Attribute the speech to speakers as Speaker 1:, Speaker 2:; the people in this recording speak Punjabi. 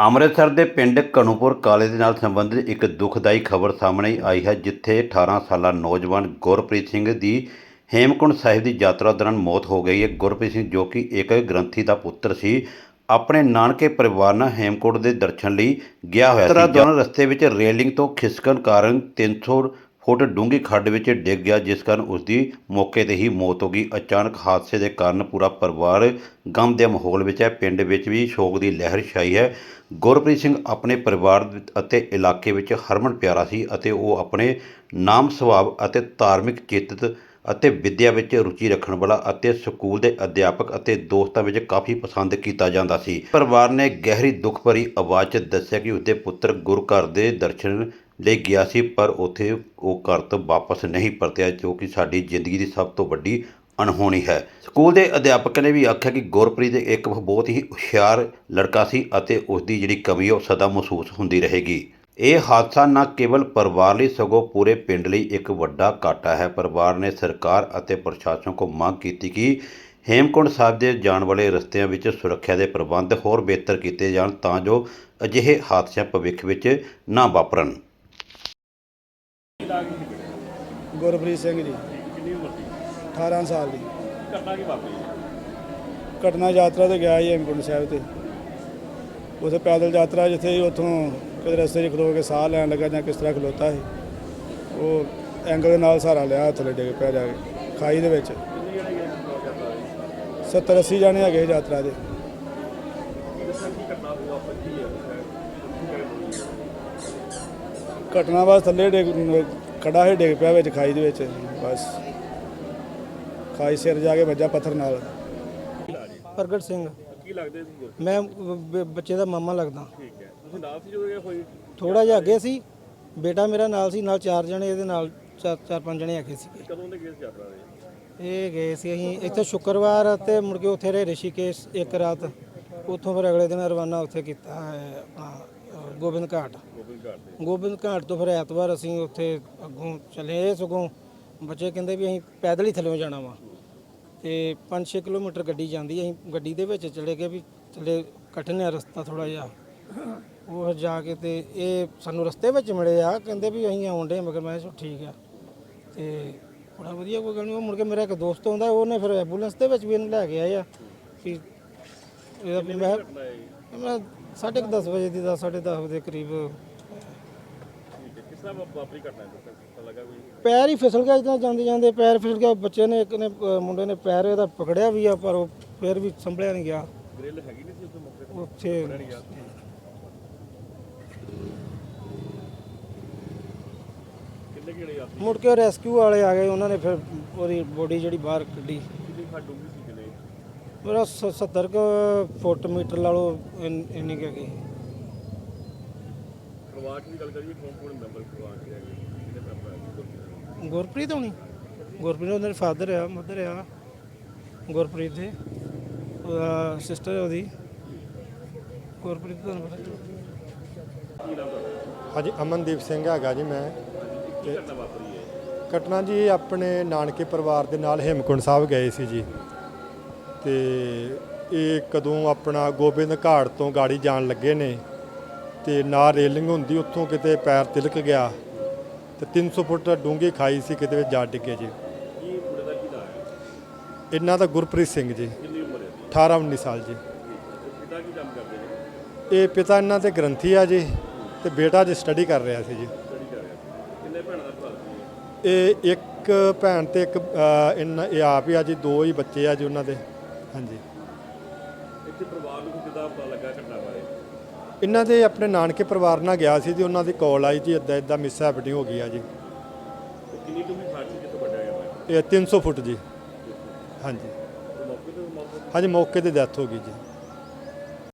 Speaker 1: ਅੰਮ੍ਰਿਤਸਰ ਦੇ ਪਿੰਡ ਕਨੂਪੁਰ ਕਾਲੇ ਦੇ ਨਾਲ ਸੰਬੰਧਿਤ ਇੱਕ ਦੁਖਦਾਈ ਖਬਰ ਸਾਹਮਣੇ ਆਈ ਹੈ ਜਿੱਥੇ 18 ਸਾਲਾ ਨੌਜਵਾਨ ਗੁਰਪ੍ਰੀਤ ਸਿੰਘ ਦੀ ਹੇਮਕੁੰਟ ਸਾਹਿਬ ਦੀ ਯਾਤਰਾ ਦੌਰਾਨ ਮੌਤ ਹੋ ਗਈ ਹੈ। ਗੁਰਪ੍ਰੀਤ ਸਿੰਘ ਜੋ ਕਿ ਇੱਕ ਗ੍ਰੰਥੀ ਦਾ ਪੁੱਤਰ ਸੀ ਆਪਣੇ ਨਾਨਕੇ ਪਰਿਵਾਰ ਨਾਲ ਹੇਮਕੁੰਟ ਦੇ ਦਰਸ਼ਨ ਲਈ ਗਿਆ ਹੋਇਆ ਸੀ। ਦੌਰਾਨ ਰਸਤੇ ਵਿੱਚ ਰੇਲਿੰਗ ਤੋਂ ਖਿਸਕਣ ਕਾਰਨ 300 ਫੁੱਟ ਡੂੰਘੀ ਖੱਡ ਵਿੱਚ ਡਿੱਗ ਗਿਆ, ਜਿਸ ਕਾਰਨ ਉਸ ਦੀ ਮੌਕੇ ਤੇ ਹੀ ਮੌਤ ਹੋ ਗਈ। ਅਚਾਨਕ ਹਾਦਸੇ ਦੇ ਕਾਰਨ ਪੂਰਾ ਪਰਿਵਾਰ ਗਮ ਦੇ ਮਾਹੌਲ ਵਿੱਚ ਹੈ। ਪਿੰਡ ਵਿੱਚ ਵੀ ਸ਼ੋਕ ਦੀ ਲਹਿਰ ਛਾਈ ਹੈ। ਗੁਰਪ੍ਰੀਤ ਸਿੰਘ ਆਪਣੇ ਪਰਿਵਾਰ ਅਤੇ ਇਲਾਕੇ ਵਿੱਚ ਹਰਮਨ ਪਿਆਰਾ ਸੀ ਅਤੇ ਉਹ ਆਪਣੇ ਨਾਮ ਸੁਭਾਅ ਅਤੇ ਧਾਰਮਿਕ ਚੇਤਤ ਅਤੇ ਵਿੱਦਿਆ ਵਿੱਚ ਰੁਚੀ ਰੱਖਣ ਵਾਲਾ ਅਤੇ ਸਕੂਲ ਦੇ ਅਧਿਆਪਕ ਅਤੇ ਦੋਸਤਾਂ ਵਿੱਚ ਕਾਫੀ ਪਸੰਦ ਕੀਤਾ ਜਾਂਦਾ ਸੀ। ਪਰਿਵਾਰ ਨੇ ਗਹਿਰੀ ਦੁੱਖ ਭਰੀ ਆਵਾਜ਼ 'ਚ ਦੱਸਿਆ ਕਿ ਉਸਦੇ ਪੁੱਤਰ ਗੁਰੂ ਘਰ ਦੇ ਦਰਸ਼ਨ ਲਈ ਗਿਆ ਸੀ, ਪਰ ਉੱਥੇ ਉਹ ਘਰ ਤੋਂ ਵਾਪਸ ਨਹੀਂ ਪਰਤਿਆ, ਜੋ ਕਿ ਸਾਡੀ ਜ਼ਿੰਦਗੀ ਦੀ ਸਭ ਤੋਂ ਵੱਡੀ ਅਣਹੋਣੀ ਹੈ। ਸਕੂਲ ਦੇ ਅਧਿਆਪਕ ਨੇ ਵੀ ਆਖਿਆ ਕਿ ਗੁਰਪ੍ਰੀਤ ਇੱਕ ਬਹੁਤ ਹੀ ਹੁਸ਼ਿਆਰ ਲੜਕਾ ਸੀ ਅਤੇ ਉਸ ਦੀ ਜਿਹੜੀ ਕਮੀ ਉਹ ਸਦਾ ਮਹਿਸੂਸ ਹੁੰਦੀ ਰਹੇਗੀ। ਇਹ ਹਾਦਸਾ ਨਾ ਕੇਵਲ ਪਰਿਵਾਰ ਲਈ ਸਗੋਂ ਪੂਰੇ ਪਿੰਡ ਲਈ ਇੱਕ ਵੱਡਾ ਘਾਟਾ ਹੈ। ਪਰਿਵਾਰ ਨੇ ਸਰਕਾਰ ਅਤੇ ਪ੍ਰਸ਼ਾਸਨ ਕੋਲ ਮੰਗ ਕੀਤੀ ਕਿ ਹੇਮਕੁੰਟ ਸਾਹਿਬ ਦੇ ਜਾਣ ਵਾਲੇ ਰਸਤਿਆਂ ਵਿੱਚ ਸੁਰੱਖਿਆ ਦੇ ਪ੍ਰਬੰਧ ਹੋਰ ਬਿਹਤਰ ਕੀਤੇ ਜਾਣ ਤਾਂ ਜੋ ਅਜਿਹੇ ਹਾਦਸਿਆਂ ਭਵਿੱਖ ਵਿੱਚ ਨਾ ਵਾਪਰਨ।
Speaker 2: ਗੁਰਪ੍ਰੀਤ ਸਿੰਘ ਜੀ।
Speaker 3: ਕਿੰਨੀ ਉਮਰ ਸੀ?
Speaker 2: 18 ਸਾਲ ਦੀ।
Speaker 3: ਘਟਨਾ ਕੀ ਵਾਪਰੀ?
Speaker 2: ਘਟਨਾ ਯਾਤਰਾ ਤੇ ਗਿਆ ਜੀ ਹੇਮਕੁੰਟ ਸਾਹਿਬ ਤੇ। ਉਥੇ ਪੈਦਲ ਯਾਤਰਾ ਜਿੱਥੇ ਉੱਥੋਂ ਕਦੇ ਰਸਤੇ 'ਚ ਖਲੋ ਕੇ ਸਾਹ ਲੈਣ ਲੱਗਾ ਜਾਂ ਕਿਸ ਤਰ੍ਹਾਂ ਖਲੋਤਾ ਸੀ, ਉਹ ਐਂਗਲ ਦੇ ਨਾਲ ਸਹਾਰਾ ਲਿਆ ਥੱਲੇ ਡਿੱਗ ਪਿਆ ਜਾ ਕੇ, ਖਾਈ ਦੇ ਵਿੱਚ।
Speaker 3: ਕਿੰਨੇ ਜਣੇ
Speaker 2: 70 80 ਜਾਣੇ ਹੈਗੇ ਯਾਤਰਾ ਦੇ
Speaker 3: ਘਟਨਾ ਹੋਈ
Speaker 2: ਬਸ ਥੱਲੇ ਡਿੱਗ ਖੜਾ ਹੈ ਡਿੱਗ ਪਿਆ ਵਿੱਚ ਖਾਈ ਦੇ ਵਿੱਚ, ਬਸ। ਖਾਈ ਸਿਰ ਜਾ ਕੇ ਵੱਜਾ ਪੱਥਰ ਨਾਲ।
Speaker 4: ਪ੍ਰਗਟ ਸਿੰਘ।
Speaker 3: ਕੀ ਲੱਗਦੇ ਸੀ
Speaker 4: ਮੈਂ ਬ- ਬ- ਬੱਚੇ ਦਾ ਮਾਮਾ ਲੱਗਦਾ।
Speaker 3: ਠੀਕ ਹੈ। ਤੁਸੀਂ ਨਾਲ ਸੀ ਜਦੋਂ ਇਹ ਹੋਈ?
Speaker 4: ਥੋੜਾ ਜਿਹਾ ਅੱਗੇ ਸੀ। ਬੇਟਾ ਮੇਰਾ ਨਾਲ ਸੀ ਨਾਲ ਚਾਰ ਜਣੇ ਇਹਦੇ ਨਾਲ ਚਾਰ ਚਾਰ ਪੰਜ ਜਣੇ ਹੈਗੇ ਸੀਗੇ।
Speaker 3: ਕਦੋਂ ਦੇ ਗਏ ਸੀ ਯਾਤਰਾ ਦੇ?
Speaker 4: ਇਹ ਗਏ ਸੀ ਅਸੀਂ ਇੱਥੇ ਸ਼ੁੱਕਰਵਾਰ ਤੇ ਮੁੜ ਕੇ ਉੱਥੇ ਰਹੇ ਰਿਸ਼ੀਕੇਸ਼ ਇੱਕ ਰਾਤ। ਉੱਥੋਂ ਫਿਰ ਅਗਲੇ ਦਿਨ ਰਵਾਨਾ ਉੱਥੇ ਕੀਤਾ ਹੈ ਆਪਣਾ ਅ, ਗੋਬਿੰਦ ਘਾਟ।
Speaker 3: ਗੋਬਿੰਦ ਘਾਟ ਤੇ
Speaker 4: ਗੋਬਿੰਦ ਘਾਟ ਤੋਂ ਫਿਰ ਐਤਵਾਰ ਅਸੀਂ ਉੱਥੇ ਅੱਗੋਂ ਚਲੇ ਸਗੋਂ। ਬੱਚੇ ਕਹਿੰਦੇ ਵੀ ਅਸੀਂ ਪੈਦਲ ਹੀ ਥੱਲੇ ਜਾਣਾ ਵਾ। ਤੇ 5-6 ਕਿਲੋਮੀਟਰ ਗੱਡੀ ਜਾਂਦੀ ਅਸੀਂ ਗੱਡੀ ਦੇ ਵਿੱਚ ਚਲੇ ਗਏ ਵੀ ਚਲੇ ਕਠਿਨ ਹੈ ਰਸਤਾ ਥੋੜਾ ਜਿਹਾ। ਉਹ ਫਿਰ ਜਾ ਕੇ ਤੇ ਇਹ ਸਾਨੂੰ ਰਸਤੇ ਵਿੱਚ ਮਿਲੇ ਆ, ਕਹਿੰਦੇ ਵੀ ਅਸੀਂ ਆਉਣ ਡੇ ਮਗਰ ਮੈਂ ਕਿਹਾ ਠੀਕ ਆ। ਤੇ ਬੜਾ ਵਧੀਆ ਕੋਈ ਗੱਲ ਨਹੀਂ ਉਹ ਮੁੜ ਕੇ ਮੇਰਾ ਇੱਕ ਦੋਸਤ ਆਉਂਦਾ, ਉਹਨੇ ਫਿਰ ਐਂਬੂਲੈਂਸ ਦੇ ਵਿੱਚ ਵੀ ਇਹਨੂੰ ਲੈ ਕੇ ਆਏ ਆ ਵੀ ਇਹਦਾ ਵੀ ਮੈਂ ਮੈਂ ਸਾਢੇ ਕੁ ਦਸ ਵਜੇ ਦੀ ਦਸ ਸਾਢੇ ਦਸ ਵਜੇ ਦੇ ਕਰੀਬ
Speaker 3: ਕਿਸ ਤਰ੍ਹਾਂ ਵਾ- ਵਾਪਰੀ ਘਟਨਾ ਹੈ ਦੱਸੋ ਪਤਾ ਲੱਗਾ ਕੋਈ?
Speaker 4: ਪੈਰ ਹੀ ਫਿਸਲ ਗਿਆ ਜਿੱਦਾਂ ਜਾਂਦੇ ਜਾਂਦੇ ਪੈਰ ਫਿਸਲ ਗਿਆ। ਬੱਚੇ ਨੇ ਇੱਕ ਨੇ ਅ, ਮੁੰਡੇ ਨੇ ਪੈਰ ਇਹਦਾ ਪਕੜਿਆ ਵੀ ਆ ਪਰ ਉਹ ਫਿਰ ਵੀ ਸੰਭਲਿਆ ਨਹੀਂ ਗਿਆ।
Speaker 3: ਗ੍ਰਿਲ ਹੈਗੀ ਨਹੀਂ ਸੀ ਉਸ ਮੌਕੇ ਤੇ?
Speaker 4: ਉੱਥੇ
Speaker 3: ਨਹੀਂ ਗਿਆ। ਕਿੰਨੇ ਕਿਹੜੇ ਯਾਤਰੀ
Speaker 4: ਮੁੜ ਕੇ ਰੈਸਕਿਊ ਵਾਲੇ ਆ ਗਏ ਉਹਨਾਂ ਨੇ ਫਿਰ ਉਹਦੀ ਬੋਡੀ ਜਿਹੜੀ ਬਾਹਰ ਕੱਢੀ।
Speaker 3: ਕਿੰਨੀ ਖਾ ਡੂੰਗੀ ਸੀ ਕਿੰਨੇ?
Speaker 4: ਮੇਰਾ 70 ਕੁ ਫੁੱਟ ਮੀਟਰ ਲਾ ਲਓ ਇੰਨ- ਇੰਨੀ ਕੁ ਹੈਗੀ।
Speaker 3: ਪਰਿਵਾਰ ਦੀ ਗੱਲ ਕਰੀਏ ਕੌਣ ਕੌਣ ਮੈਂਬਰ ਪਰਿਵਾਰ ਦੇ ਹੈਗੇ? ਕਿਹਦੇ ਮੈਂਬਰ ਹੈ
Speaker 4: ਗੁਰਪ੍ਰੀਤ ਹੋਣੀ। ਗੁਰਪ੍ਰੀਤ ਉਹਨਾਂ ਦੇ ਫਾਦਰ ਆ ਮਦਰ ਆ। ਗੁਰਪ੍ਰੀਤ ਦੇ। ਉਹਦਾ ਸਿਸਟਰ ਉਹਦੀ। ਗੁਰਪ੍ਰੀਤ ਤੁਹਾਨੂੰ ਪਤਾ।
Speaker 5: ਹਾਂਜੀ ਅਮਨਦੀਪ ਸਿੰਘ ਹੈਗਾ ਜੀ ਮੈਂ।
Speaker 3: ਕੀ ਘਟਨਾ ਵਾਪਰੀ ਹੈ?
Speaker 5: ਘਟਨਾ ਜੀ ਆਪਣੇ ਨਾਨਕੇ ਪਰਿਵਾਰ ਦੇ ਨਾਲ ਹੇਮਕੁੰਟ ਸਾਹਿਬ ਗਏ ਸੀ ਜੀ। ਤੇ ਇਹ ਕਦੋਂ ਆਪਣਾ ਗੋਬਿੰਦ ਘਾਟ ਤੋਂ ਗਾੜੀ ਜਾਣ ਲੱਗੇ ਨੇ। ਤੇ ਨਾ ਰੇਲਿੰਗ ਹੁੰਦੀ ਉੱਥੋਂ ਕਿਤੇ ਪੈਰ ਤਿਲਕ ਗਿਆ ਤੇ 300 ਫੁੱਟ ਡੂੰਘੀ ਖਾਈ ਸੀ ਕਿਤੇ ਵਿੱਚ ਜਾ ਡਿੱਗੇ ਜੀ।
Speaker 3: ਮੁੰਡੇ ਦਾ ਕੀ ਨਾਮ ਹੈ?
Speaker 5: ਇਹਨਾਂ ਦਾ ਗੁਰਪ੍ਰੀਤ ਸਿੰਘ ਜੀ।
Speaker 3: ਕਿੰਨੀ ਉਮਰ ਹੈ
Speaker 5: 18 19 ਸਾਲ ਜੀ।
Speaker 3: ਤੇ ਪਿਤਾ ਕੀ ਕੰਮ ਕਰਦੇ ਨੇ?
Speaker 5: ਇਹ ਪਿਤਾ ਇਹਨਾਂ ਦੇ ਗ੍ਰੰਥੀ ਆ ਜੀ ਤੇ ਬੇਟਾ ਜੀ ਸਟੱਡੀ ਕਰ ਰਿਹਾ ਸੀ ਜੀ।
Speaker 3: ਸਟੱਡੀ ਕਰ ਰਿਹਾ ਸੀ। ਕਿੰਨੇ ਭੈਣਾਂ ਦਾ ਭਰਾ ਸੀ? ਇਹ?
Speaker 5: ਇਹ ਇੱਕ ਭੈਣ ਤੇ ਇੱਕ ਇਹਨਾਂ ਇਹ ਆਪ ਹੀ ਆ ਜੀ ਦੋ ਹੀ ਬੱਚੇ ਆ ਜੀ ਉਹਨਾਂ ਦੇ। ਹਾਂਜੀ।
Speaker 3: ਇੱਥੇ ਪਰਿਵਾਰ ਨੂੰ ਕਿਦਾਂ ਪਤਾ ਲੱਗਾ ਘਟਨਾ ਬਾਰੇ?
Speaker 5: ਇਹਨਾਂ ਦੇ ਆਪਣੇ ਨਾਨਕੇ ਪਰਿਵਾਰ ਨਾਲ ਗਿਆ ਸੀ ਜੀ ਉਹਨਾਂ ਦੀ ਕਾਲ ਆਈ ਜੀ ਇਦਾਂ ਇਦਾਂ ਮਿਸ ਹੈਪਨਿੰਗ ਹੋ ਗਈ ਆ ਜੀ।
Speaker 3: ਕਿੰਨੀ ਡੂੰਗੀ ਖਾਟ ਸੀ ਜਿੱਥੋਂ ਵੱਡਿਆ ਗਿਆ
Speaker 5: ਇਹ 300 ਫੁੱਟ ਜੀ। ਹਾਂਜੀ। ਹਾਂਜੀ ਮੌਕੇ ਤੇ ਡੈਥ ਹੋ ਗਈ ਜੀ।